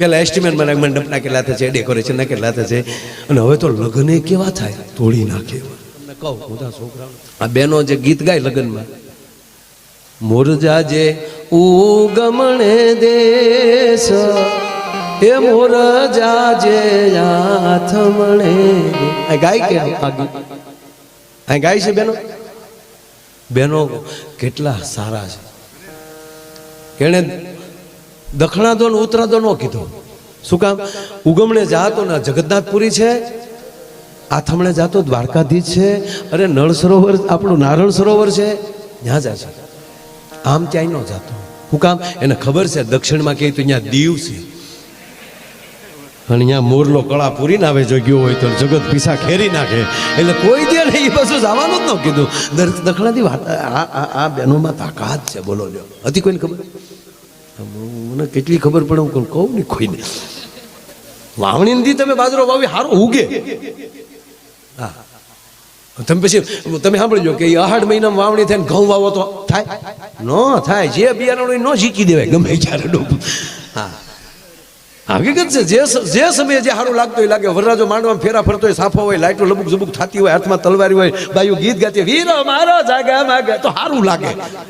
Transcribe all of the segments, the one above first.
પેલા એસ્ટિમેટ મને મંડપના કેટલા થશે ડેકોરેશનના કેટલા થશે. અને હવે તો લગ્ન કેવા થાય? તોડી નાખે. તમને કહું આ બેનો જે ગીત ગાય લગ્નમાં મોરજા જે ઉગમણે દેશ એ મોરજા જે આથમણે આ ગાય કે આ આ ગાય છે બેનો? બેનો કેટલા સારા છે. એણે દખણાદો ને ઉત્તરાદો નો કીધો. શું કામ? ઉગમણે જાતો ને, જગન્નાથપુરી છે, આથમણે જાતો દ્વારકાધીશ છે, અરે નળ સરોવર, આપણું નારણ સરોવર છે ત્યાં જાય છે. આમ ક્યાંય ન જાતો. શું કામ? એને ખબર છે, દક્ષિણમાં કહે તો અહીંયા દીવ છે. અને અહીંયા મોરલો કળા પૂરી નાવે જો ગયો હોય તો જગત પીસા ખેરી નાખે. એટલે કોઈ દે નહીં, એ બધું જવાનું જ ન કીધું. દખણાથી આ બહેનોમાં તાકાત છે, બોલો જો હતી કોઈને ખબર? મને કેટલી ખબર પડે, હું કહું? નહીં કોઈને વાવણીથી તમે બાજરો વાવી, હારો ઉગે. હા. તમે પછી, તમે સાંભળજો કે અહાડ મહિનામાં વાવણી થાય ને ઘઉં વાવો તો થાય? ન થાય. જે બિયારણ ન શીખી દેવાય, ગમે ત્યારે ડૂબ. હા. હકીકત છે, જે જે સમયે જે સારું લાગતું હોય લાગે. વરરાજો માંડવામાં ફેરા ફરતો હોય, સાફો હોય લાઈટો લબુક ઝબુક થતી હોય, હાથમાં તલવારી હોય, બાયું ગીત ગાતી વીરો મારો જાગા માગે. તો સારું લાગે.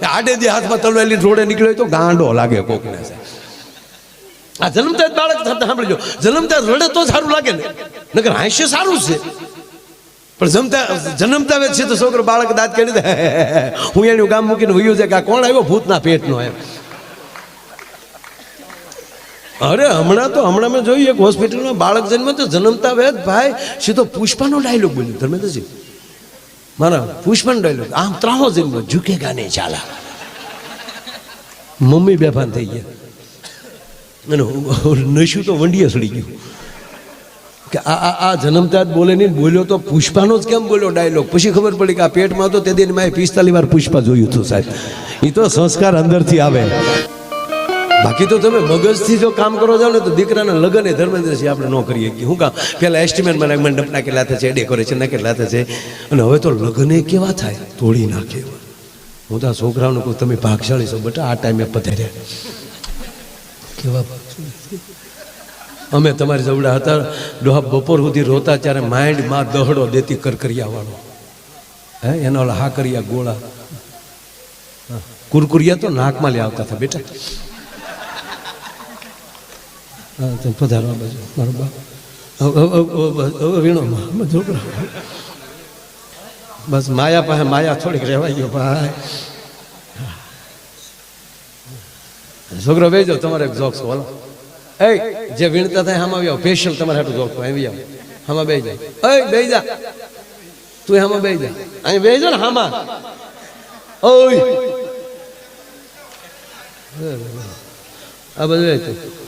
આડે દે હાથમાં તલવારી નીકળ્યો હોય તો ગાંડો લાગે કોકને. આ જન્મતા જ બાળક સાંભળજો. જન્મતા રડે તો સારું લાગે ને. નગર હાસ્ય સારું છે. પણ જમતા, જન્મતા છે તો છોકરો બાળક દાંત કરી દે. હું એનું ગામ મૂકીને વયું છે કે કોણ આવ્યો? ભૂતના પેટનો એમ. અરે, હમણાં તો, હમણાં મેં જોયું એક હોસ્પિટલમાં બાળક જન્મ તો જન્મતા વેદ ભાઈ સીધો પુષ્પાનો ડાયલોગ બોલ્યો ધર્મેન્દ્રજી, મારા પુષ્પાનો ડાયલોગ આમ ત્રાહો જન્મ ઝૂકેગા નહીં ચાલા મમ્મી બેભાન થઈ ગયા. અને નશું તો વંડીએ સડી ગયું. કે આ આ આ જન્મતા જ બોલે નહીં, બોલ્યો તો પુષ્પાનો જ કેમ બોલ્યો ડાયલોગ પછી ખબર પડી કે આ પેટમાં તો તે દિન મેં પિસ્તાલીસ વાર પુષ્પા જોયું હતું સાહેબ. એ તો સંસ્કાર અંદરથી આવે. બાકી તો તમે મગજથી જો કામ કરો જાઓ ને તો દીકરાના લગ્ન એ ધર્મેન્દ્રસિંહ આપણે ન કરીએ કે શું કામ? પહેલાં એસ્ટિમેટ મને મંડપના કેટલા થશે ડેકોરેશનના કેટલા થશે અને હવે તો લગ્ન કેવા થાય? તોડી નાખે. હું તો આ છોકરાઓને કહું તમે ભાગશાળી છો, બટ, આ ટાઈમે પધાર્યા કેવા અમે તમારી જવડા હતા, ડોહા બપોર સુધી રોતા ત્યારે માઇન્ડમાં દહડો દેતી કરકરિયાવાળો. હે, એના હા કર્યા ગોળા. કુરકુરિયા તો નાકમાં લઈ આવતા હતા, બેટા. હા તમે પધારો આ બાજુ, મારો બાપ. હવે- હવે- હવે- હવે- હવે વીણો છોકરા બસ માયા પાસે માયા થોડીક રહેવાય ગયો ભાઈ. છોકરો બેજો તમારે એક જોક્સ બોલો. એ, જે વીણતા થાય હામાં આવ્યો ફેશિયલ તમારે હાટું જોક્સ આવી આવો. હામાં બેહી જાય એ, બેહી જા. તું હામાં બેહી જા. અહીં બેહી જા ને હામાં. ઓય. આ બધું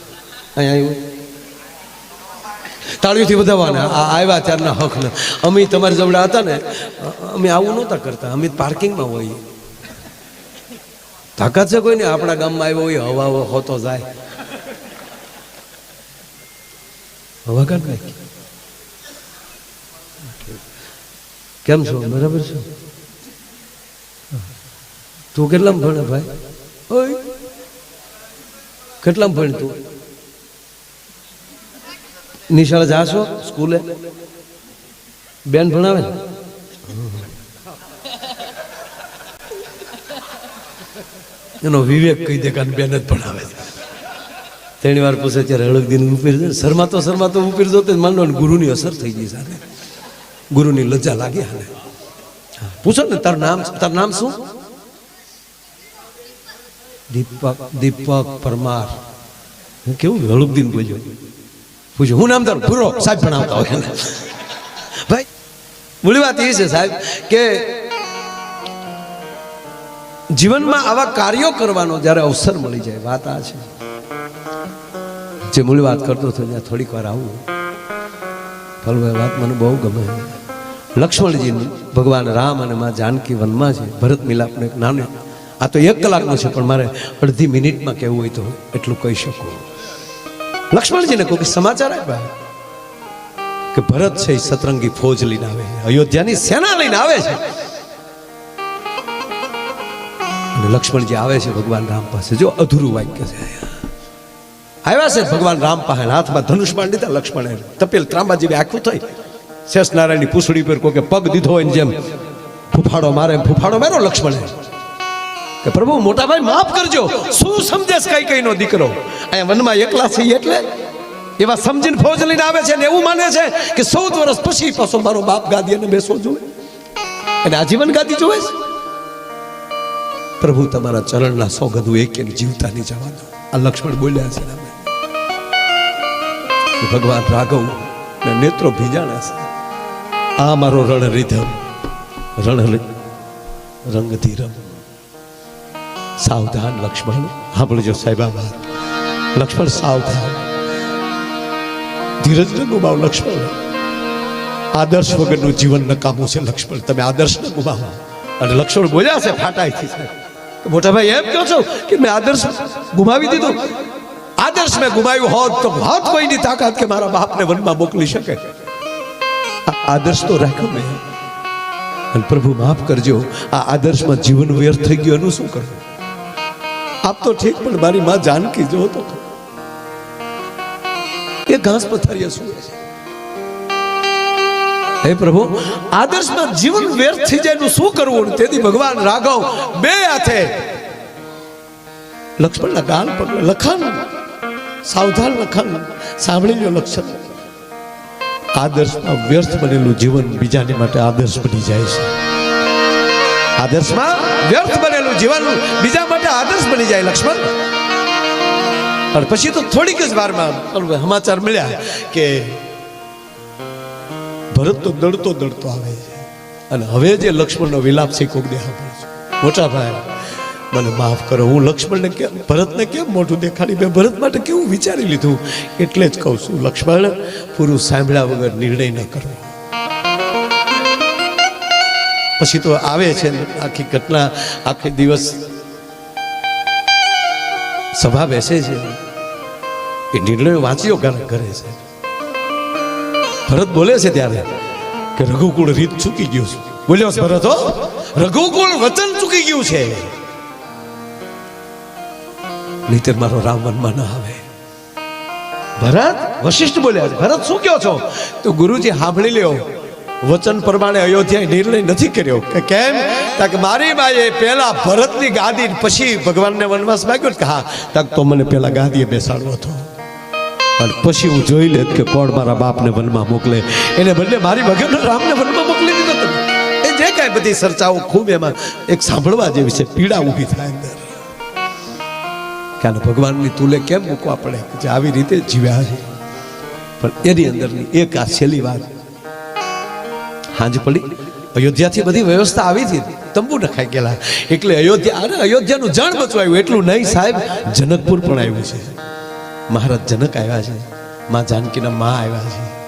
એ તું અહીં આવ્યું તાળીઓથી વધાવવાના? આ આવ્યા ત્યારના હકના. અમે તમારી જવડા હતા ને, અમે આવું નહોતા કરતા. અમે પાર્કિંગમાં હોઈએ. તાકાત છે કોઈ ને આપણા ગામમાં આવ્યો હોય, હવા હોતો જાય. હવા કાઢ નાખી. કેમ છો? બરાબર છો? તું કેટલામાં ભણે ભાઈ? કેટલામાં ભણ તું? નિશાળ જાશો? સ્કૂલે? બેન ભણાવે ને? એનો વિવેક કહી દે કારણ બેન જ ભણાવે છે. ત્રણ વાર પૂછે ત્યારે હળગદીન ઉપીર છે. શર્મા તો શર્મા તો ઉપીર જોતે માનો ને ગુરુની અસર થઈ ગઈ સાથે ગુરુની લજ્જા લાગી હાલે હા, પૂછો ને તારું નામ તારું નામ શું? દીપક દીપક પરમાર. કેવું હળુકદીન બોલ્યો પૂછ્યું, હું નામ તારું? ભૂરો. સાહેબ ભણાવતા હોય ભાઈ મૂળ વાત એ છે સાહેબ કે જીવનમાં આવા કાર્યો કરવાનો જ્યારે અવસર મળી જાય, વાત આ છે. જે મૂળ વાત કરતો હતો ત્યાં થોડીક વાર આવું ફલભાઈ વાત મને બહુ ગમે. લક્ષ્મણજી ભગવાન રામ અને માં જાનકી વનમાં છે, ભરત મિલાપનો એક નાનો, આ તો એક કલાકનો છે, પણ મારે અડધી મિનિટમાં કહેવું હોય તો એટલું કહી શકું. લક્ષ્મણજીને કોઈ સમાચાર આપ્યા? કે ભરત છે સતરંગી ફોજ લઈને આવે અયોધ્યાની સેના લઈને આવે છે. લક્ષ્મણજી આવે છે ભગવાન રામ પાસે. જો અધૂરું વાક્ય છે આવ્યા છે ભગવાન રામ પાસે હાથમાં ધનુષ બાણ લીધા લક્ષ્મણે. તપેલ ત્રાંબા જેવી આખું થઈ. શેષ નારાયણની પૂછડી પર કોઈ પગ દીધો હોય જેમ ફૂફાડો મારે ફૂફાડો માર્યો લક્ષ્મણે. કે પ્રભુ, મોટાભાઈ, માફ કરજો. શું સમજેશ કઈ કઈ નો દીકરો? અહીંયા વનમાં એકલા છે એટલે એવા સમજીને ફોજ લઈને આવે છે ને એવું માને છે કે ચૌદ વર્ષ પછી પાછો મારો બાપ ગાદી અને બેસો જોવે. અને આજીવન ગાદી જોવે છે. પ્રભુ, તમારા ચરણના સોગંદુ એક એક જીવતા નહીં જવા દો આ લક્ષ્મણ બોલ્યા છે ભગવાન રાઘવ ને નેત્રો ભીજાણા છે. આ મારો રણ રીધમ રણ રંગધીરમ સાવધાન, લક્ષ્મણ. સાંભળજો સાહેબ લક્ષ્મણ, સાવધાન. ધીરજ ન ગુમાવ, લક્ષ્મણ. આદર્શ વગરનું જીવન નકામું છે, લક્ષ્મણ. તમે આદર્શ ન ગુમાવો. અને લક્ષ્મણ બોલ્યા છે, ફાટાઈથી. સાહેબ મોટા ભાઈ એમ કહો છો કે મેં આદર્શ ગુમાવી દીધો? આદર્શ મેં ગુમાવ્યું હોત તો હોત કોઈની તાકાત કે મારા બાપને વનમાં મોકલી શકે? આદર્શ તો રાખ્યો મેં અને પ્રભુ, માફ કરજો. આ આદર્શમાં જીવન વ્યર્થ થઈ ગયું, એનું શું કરવું? આપ તો ઠીક, પણ મારી માં જાનકી જો તો. એ ઘાસ પથારીએ શું હે પ્રભુ, આદર્શમાં જીવન વ્યર્થ થઈ જાય એનું શું કરવું? તેથી ભગવાન રાઘવ બે હાથે લક્ષ્મણના ગાલ પકડે લખન, સાવધાન લખન સાંભળી લો લક્ષણ આદર્શમાં વ્યર્થ બનેલું જીવન બીજાની માટે આદર્શ બની જાય છે. આદર્શમાં વ્યર્થ બનેલું જીવન બીજા માટે આદર્શ બની જાય, લક્ષ્મણ. અને પછી તો થોડીક જ વારમાં સમાચાર મળ્યા કે ભરત તો દડતો દડતો આવે છે. અને હવે જે લક્ષ્મણનો વિલાપ છે, કોક દેખા મોટા ભાઈ, મને માફ કરો, હું લક્ષ્મણને કેમ, ભરતને કેમ મોઢું દેખાડી? મેં ભરત માટે કેવું વિચારી લીધું? એટલે જ કહું છું, લક્ષ્મણ પૂરું સાંભળ્યા વગર નિર્ણય ન કરવો. પછી તો આવે છે ને આખી ઘટના, આખી દિવસ. સભા બેસે છે. એ નિર્ણયો વાંચ્યો કરે છે. ભરત બોલે છે ત્યારે કે રઘુકુળ રીત ચૂકી ગયું છે. બોલ્યો છે ભરત રઘુકુળ વચન ચૂકી ગયું છે. નહીતર મારો રામ વનમાં ન આવે. ભરત વશિષ્ઠ બોલ્યા છે, ભરત શું કહો છો? તો ગુરુજી સાંભળી લ્યો. વચન પ્રમાણે અયોધ્યાએ નિર્ણય નથી કર્યો. કે કેમ? તાકે મારી માએ પહેલા ભરતની ગાદી પછી ભગવાનને વનવાસ માંગ્યો કે હા, તાક તો મને પહેલા ગાદીએ બેસાડવો હતો. અને પછી હું જોઈ લેત કે કોણ મારા બાપને વનમાં મોકલે. એને બદલે મારી ભગવાન રામને વનમાં મોકલી દીધો એ જે કાંઈ બધી ચર્ચાઓ ખૂબ એમાં એક સાંભળવા જેવી છે, પીડા ઊભી થાય અંદર. કે ભગવાનની તુલે કેમ મૂકવા પડે? જે આવી રીતે જીવ્યા છે. પણ એની અંદરની એક આ છેલ્લી વાત હાંજ પડી અયોધ્યાથી બધી વ્યવસ્થા આવી હતી. તંબુ નખાઈ ગયેલા. એટલે અયોધ્યા, અરે અયોધ્યાનું જણ બચવાયું. એટલું નહીં સાહેબ, જનકપુર પણ આવ્યું છે. મહારાજ જનક આવ્યા છે. માં જાનકીના માં આવ્યા છે.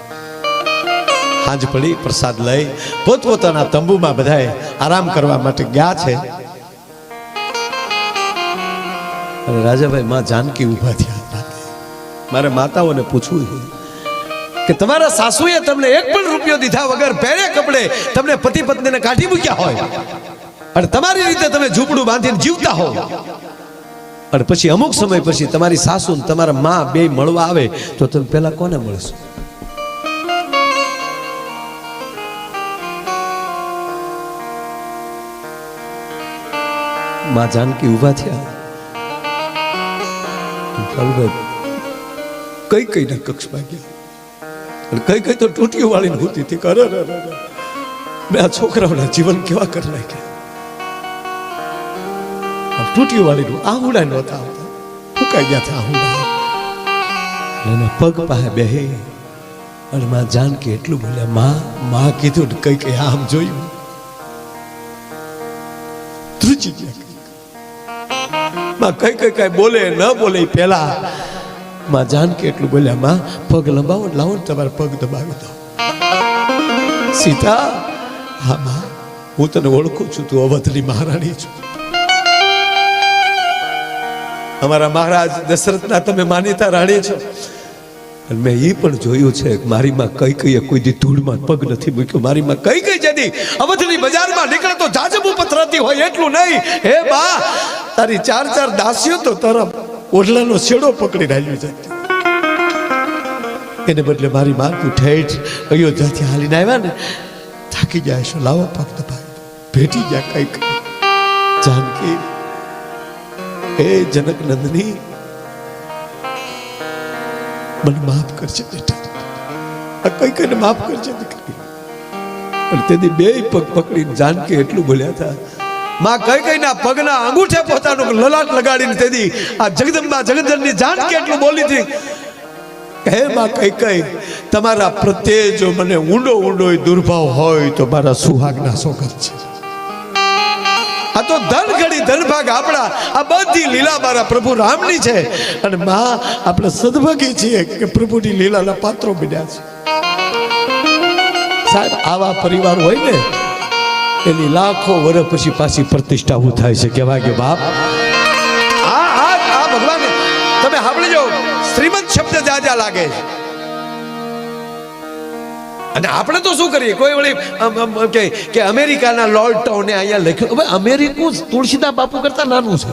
હાંજ પડી પ્રસાદ લઈ પોતપોતાના તંબુમાં બધાએ આરામ કરવા માટે ગયા છે. અને રાજાભાઈ, માં જાનકી ઊભા થયા. મારે માતાઓને પૂછવું છે કે તમારા સાસુએ તમને એક પણ રૂપિયો દીધા વગર પહેરે કપડે તમને પતિ પત્નીને કાઢી મૂક્યા હોય. અને તમારી રીતે તમે ઝૂંપડું બાંધીને જીવતા હો અને પછી અમુક સમય પછી તમારી સાસુ તમારા મા બે મળવા આવે તો તમે પેલા કોને મળશો? માં જાનકી ઊભા થયા. કઈ કઈ ના કક્ષમાં ગયા કઈ કઈ તો ટૂટીઓ વાળીને હોતી હતી કરે રે રે રે. મેં આ છોકરાઓના જીવન કેવા કરી નાખ્યા. ટૂટીઓ વાળીનું આહુડા નહોતા આવતા. ફૂંકાઈ ગયા હતા આહુડા. એના પગ પાસે બેહે અને માં જાનકી એટલું બોલ્યા, માં માં કીધું કઈ કઈ આમ જોયું. ધ્રુજી ગયા માં કઈ કઈ કઈ બોલે, ન બોલે ઈ પહેલા માં જાનકી એટલું બોલ્યા, માં, પગ લંબાવો લાવો ને તમારા પગ દબાવી દો. સીતા, હા, માં, હું તને ઓળખું છું, તું અવધની મહારાણી છું. અમારા મહારાજ દશરથના તમે માનીતા રાણી છો. અને મેં એ પણ જોયું છે કે મારી માં કઈ કઈ કોઈ દી ધૂળમાં પગ નથી મૂક્યો. મારી માં કઈ કઈ જતી અવધની બજારમાં નીકળે તો જાજબુ પથરાતી હોય એટલું નહીં. હે બા તારી ચાર ચાર દાસીઓ તો તારા ઓઢલાનો છેડો પકડી રાખ્યો છે. એને બદલે મારી માં તું ઠેઠ અયોધ્યાથી હાલીને આવ્યા ને, થાકી જાય છો. લાવો ભક્ત ભાઈ ભેટી જા કઈ કઈ જાનકી એ જનક નંદની, મને માફ કરજે બેટા. આ કઈ કઈને માફ કરજે દીકરી. અને તેથી બે પગ પકડીને જાનકી એટલું બોલ્યા હતા માં કઈ કઈ ના પગના અંગૂઠે પોતાનું લલાટ લગાડીને તેથી આ જગદંબા જગદંબની જાનકી કેટલું બોલી હતી? હે માં કઈ કઈ, તમારા પ્રત્યે જો મને ઊંડો ઊંડો દુર્ભાવ હોય તો મારા સુહાગના સોગત છે. આ તો ધન ઘડી ધન ભાગ આપણા, આ બધી લીલા મારા પ્રભુ રામની છે. અને માં, આપણે સદભાગી છીએ કે પ્રભુની લીલાના પાત્રો બન્યા છે. સાહેબ, આવા પરિવાર હોય ને એની લાખો વર્ષ પછી પાછી પ્રતિષ્ઠા ઊભું થાય છે. કહેવાય કે બાપ. આ આ આ ભગવાન તમે સાંભળી જાઓ શ્રીમંત શબ્દ જાજા લાગે છે. અને આપણે તો શું કરીએ? કોઈ વળી કે અમેરિકાના લોર્ડ ટાઉને અહીંયા લખ્યું. હવે અમેરિકું તુલસીદાસ બાપુ કરતા નાનું છે.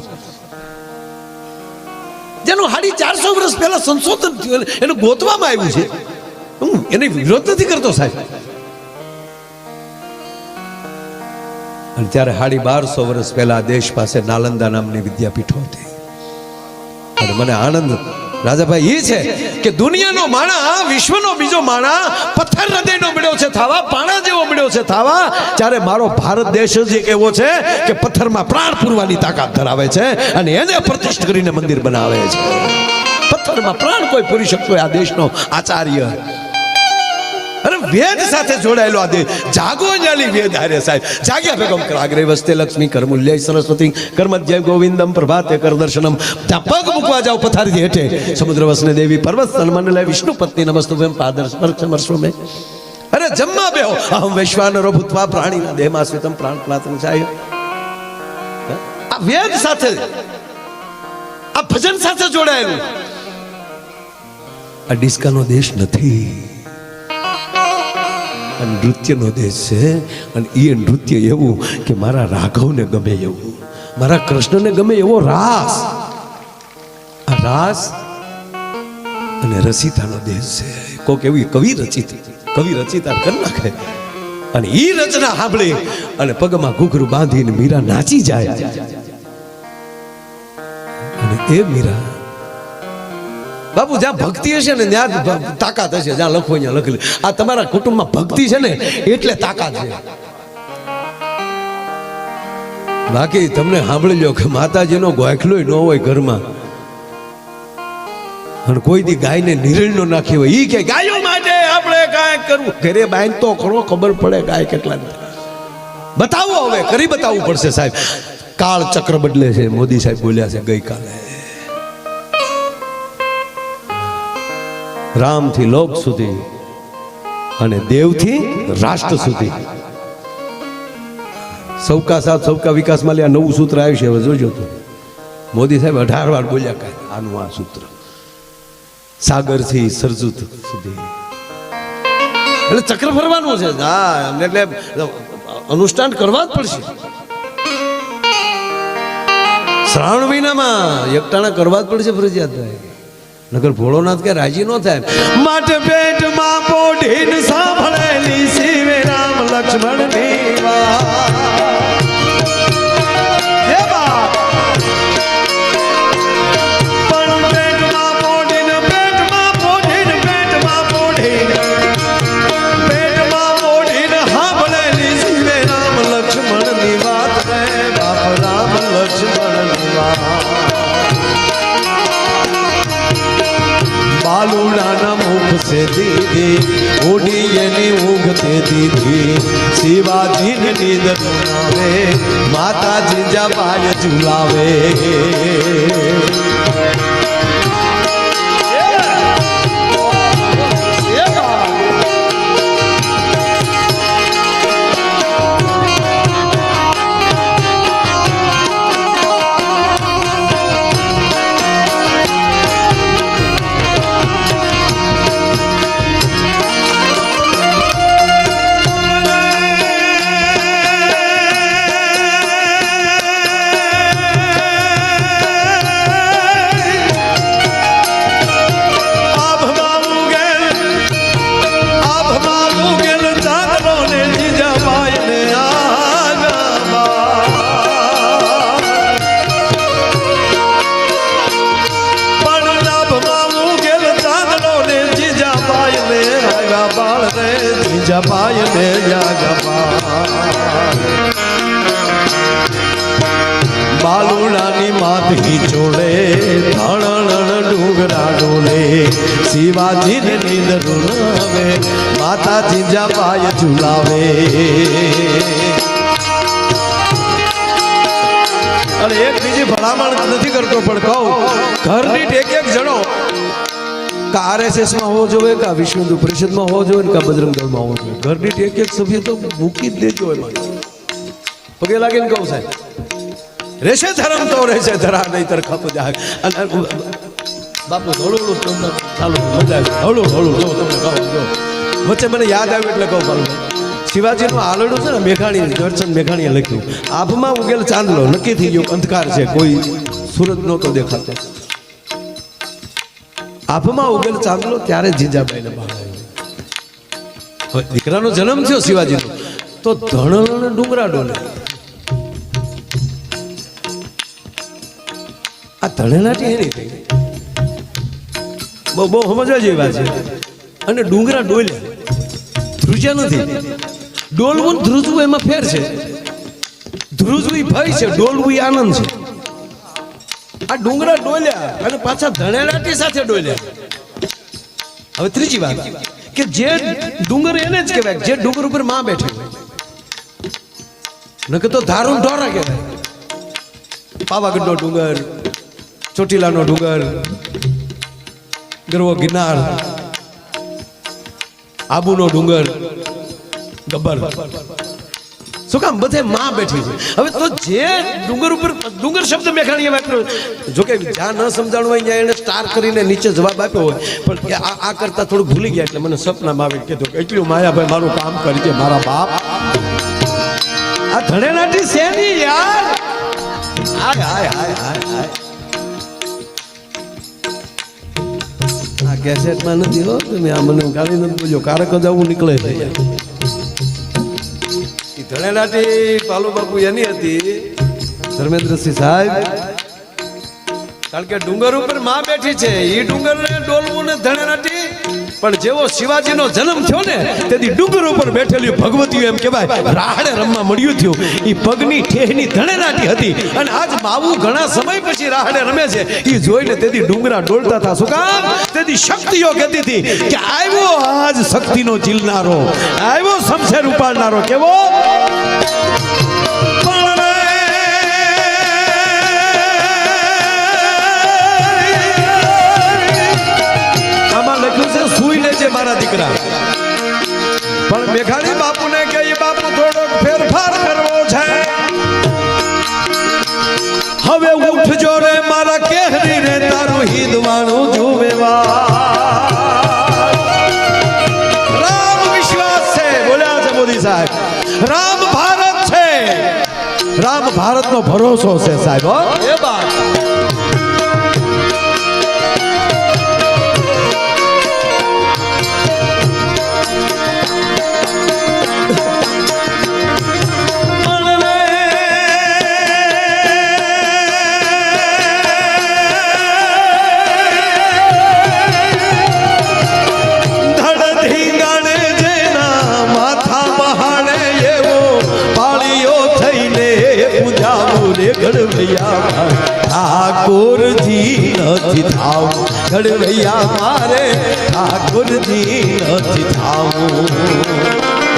જેનું હાડી ચારસો વર્ષ પહેલા સંશોધન થયું. એનું ગોતવામાં આવ્યું છે. હું એને વિરોધ નથી કરતો સાહેબ. અને ત્યારે સાડી બારસો વર્ષ પહેલા દેશ પાસે નાલંદા નામની વિદ્યાપીઠો હતી. અને મને આનંદ, રાજાભાઈ એ છે કે દુનિયાનો માણા, વિશ્વનો બીજો માણા, પથ્થર હૃદયનો મળ્યો છે થાવા, પાણા જેવો મળ્યો છે થાવા, જ્યારે મારો ભારત દેશ જ એક એવો છે કે પથ્થરમાં પ્રાણ પૂરવાની તાકાત ધરાવે છે અને એને પ્રતિષ્ઠ કરીને મંદિર બનાવે છે. પથ્થરમાં પ્રાણ કોઈ પૂરી શકતો આ દેશનો આચાર્ય. વેદ સાથે જોડાયેલો આ દેહ. જાગો જાલી વેદ હારે સાહેબ. જાગ્યા ભેગમ કરાગ્રે વસ્તે લક્ષ્મી કરમૂલ્ય સરસ્વતી કર્મજ્ય ગોવિંદમ, પ્રભાતે કર દર્શનમ. ત્યાં મૂકવા જાઓ પથારીથી હેઠે. સમુદ્ર વસને દેવી પર્વત સન્માન લે વિષ્ણુ પત્ની નમસ્તુ વેમ પાદર સ્પર્શ મે. અરે જમ્મા બેહો. અહમ વૈશ્વાનરો ભૂતવા પ્રાણીના દેહમાં સ્વિતમ પ્રાણ પ્લાતન ચાય આ વેદ સાથે. આ ભજન સાથે જોડાયેલું. આ ડિસ્કાનો દેશ નથી. નૃત્યનો દેશ છે અને એ નૃત્ય એવું કે મારા રાઘવને ગમે એવું. મારા કૃષ્ણને ગમે એવો રાસ. આ રાસ અને રસિતાનો દેશ છે. કોક એવી કવિ રચિત, કવિ રચિતા કરી નાખે. અને એ રચના સાંભળી અને પગમાં ઘૂઘરું બાંધીને મીરા નાચી જાય. અને એ મીરા બાપુ, જ્યાં ભક્તિ હશે ને ત્યાં તાકાત હશે, જ્યાં લખો ત્યાં લખેલી આ તમારા કુટુંબમાં ભક્તિ છે ને, એટલે તાકાત છે. બાકી તમને સાંભળી લો કે માતાજીનો ગોખલો ન હોય ઘરમાં. અને કોઈ દી ગાયને નિરણ નો નાખી હોય. એ કે ગાયો માટે આપણે કાંઈક કરવું. ઘરે બાઈન તો ખરો ખબર પડે ગાય કેટલા બતાવો હવે, કરી બતાવવું પડશે સાહેબ. કાળ ચક્ર બદલે છે, મોદી સાહેબ બોલ્યા છે ગઈકાલે. રામથી લોક સુધી અને દેવથી રાષ્ટ્ર સુધી. સૌકા સાથ, સૌકા વિકાસમાં લે, આ નવું સૂત્ર આવ્યું છે, હવે જોજો તો. મોદી સાહેબ અઢાર વાર બોલ્યા કાંઈ આનું આ સૂત્ર. સાગરથી સરજુત સુધી. એટલે ચક્ર ફરવાનું છે. હા એટલે અનુષ્ઠાન કરવા જ પડશે. શ્રાવણ મહિનામાં એકટાણા કરવા જ પડશે ફરજિયાત ભાઈ. નગર ભોળોનાથ કે રાજી ન થાય માટે પેટમાં પોઢીન સાંભળેલી શિવ રામ લક્ષ્મણની. સે દીદી ઊંઘ તે દીધી શિવાજીની માતાજી ઝુલાવે માતા જીજા પાય ઝુલાવે. જપાય ને જગપા બાલુડાની માથી જોડે ધણણ ડુંગરા ડોલે શિવાજી ને નીંદર આવે માતાજી જપાય ઝુલાવે અને એક બીજી ભલામણ નથી કરતો પણ કહું ઘરની એક એક જણો કે આરએસએસમાં હોવો જોઈએ કે વિશ્વ હિન્દુ પરિષદમાં હોવો જોઈએ ને કે બજરંગ દળમાં હોવો જોઈએ ઘરની એક એક સભ્ય તો મૂકી જ દેજો એમાં પગે લાગે ને કહું સાહેબ રહેશે ધર્મ તો રહેશે ધરા નહીં તર ખપ જાય અને બાપુ હળું હળું તમને ચાલુ મજા હળું હળું જો તમને કહું જો વચ્ચે મને યાદ આવ્યું એટલે કહું પાલું શિવાજીનું આલડું છે ને મેઘાણી દર્શન મેઘાણીએ લખ્યું આભમાં ઉગેલ ચાંદલો નક્કી થઈ ગયો અંધકાર છે કોઈ સુરત નહોતો દેખાતો આભમાં ઉગેલ ચાંદલો ત્યારે જીજાબાઈને હવે દીકરાનો જન્મ થયો શિવાજીનો, તો ધણ ડુંગરા ડોલે. આ ધણેલાટી હેરી થઈ બહુ બહુ સમજવા જેવી વાત છે. અને ડુંગરા ડોલ્યા. ધ્રુજ્યા નથી. ડોલવું ધ્રુજવું એમાં ફેર છે. ધ્રુજવું ભય છે, ડોલવું આનંદ છે. આ ડુંગરા ડોલ્યા અને પાછા ધણેલાટી સાથે ડોલ્યા. હવે ત્રીજી વાત, કે જે ડુંગર એને જ કહેવાય, જે ડુંગર ઉપરમાં બેઠે નકે તો ધારું ઢોરા કહેવાય. પાવાગઢનો ડુંગર, ચોટીલાનો ડુંગર, ગરવો ગિરનાર, આબુનો ડુંગર, ગબ્બર. શું કામ બધે માં બેઠી છે. હવે તો જે ડુંગર ઉપર, ડુંગર શબ્દ મેઘાણીએ વાપર્યો જો કે જ્યાં ન સમજાણું હોય ત્યાં એને સ્ટાર કરીને નીચે જવાબ આપ્યો હોય. પણ આ કરતા થોડું ભૂલી ગયા એટલે મને સપનામાં આવી કીધું કે એટલું માયાભાઈ મારું કામ કરી છે મારા બાપ. આ ધણેલાટી શેની યાર. હાય હાય હાય હાય આ કેસેટમાં નથી હો, તમે આ મને ગાડી નથી બોલ્યો. કારક જ આવું નીકળે છે. ધણેલાટી પાલુ બાપુ એની હતી. ધર્મેન્દ્રસિંહ સાહેબ. કારણ કે ડુંગર ઉપરમાં બેઠી છે. એ ડુંગર ને ડોલવું ને ધણેલાટી પણ જેવો શિવાજીનો જન્મ થયો ને, તેથી ડુંગર ઉપર બેઠેલી ભગવતી એમ કહેવાય, રાહડે રમવા મળ્યું થયું. એ પગની ઠેહની ધણેલાટી હતી. અને આજ માવું ઘણા સમય પછી રાહડે રમે છે. એ જોઈને તેથી ડુંગરા ડોલતા હતા. શું કામ? તેથી શક્તિઓ કહેતી હતી કે આવ્યો આજ શક્તિનો ચીલનારો આવ્યો શમશેર ઉપાડનારો. કેવો? મારા દીકરા. પણ મેઘાણી બાપુને કે એ બાપુ થોડોક ફેરફાર કરવો છે. હવે ઉઠજો રે મારા કેહરી રે, તારું હિદવાણું જુવેવા. રામ વિશ્વાસ છે. બોલ્યા છે મોદી સાહેબ. રામ ભારત છે. રામ ભારતનો ભરોસો છે સાહેબ ગણવૈયા મારે ઠાકોરજી નથી થાવું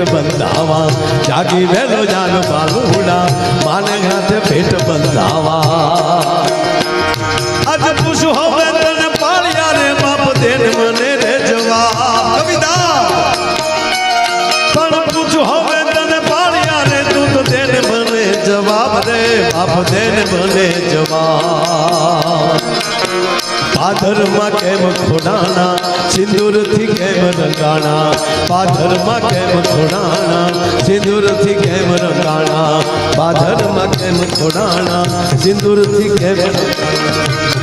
ભેટ બંધાવા. જાગી વહેલો જાન બાલુડા માને હાથે ભેટ બંધાવા. આજ પૂછું હવે તને પાળ્યા રે, બાપ દેન મને રે જવાબ કવિતા. પણ પૂછું હવે તને પાળ્યા રે, તું તો દેન મને જવાબ રે બાપ દેન મને જવાબ પાધરમાં કેમ ખોડાણા સિંદૂરથી કેમ રંગાણા? પાધરમાં કેમ ખોડાણા સિંદૂરથી કેમ રંગાણા? પાધરમાં કેમ ખોડાણા સિંદૂરથી કેમ રંગાણા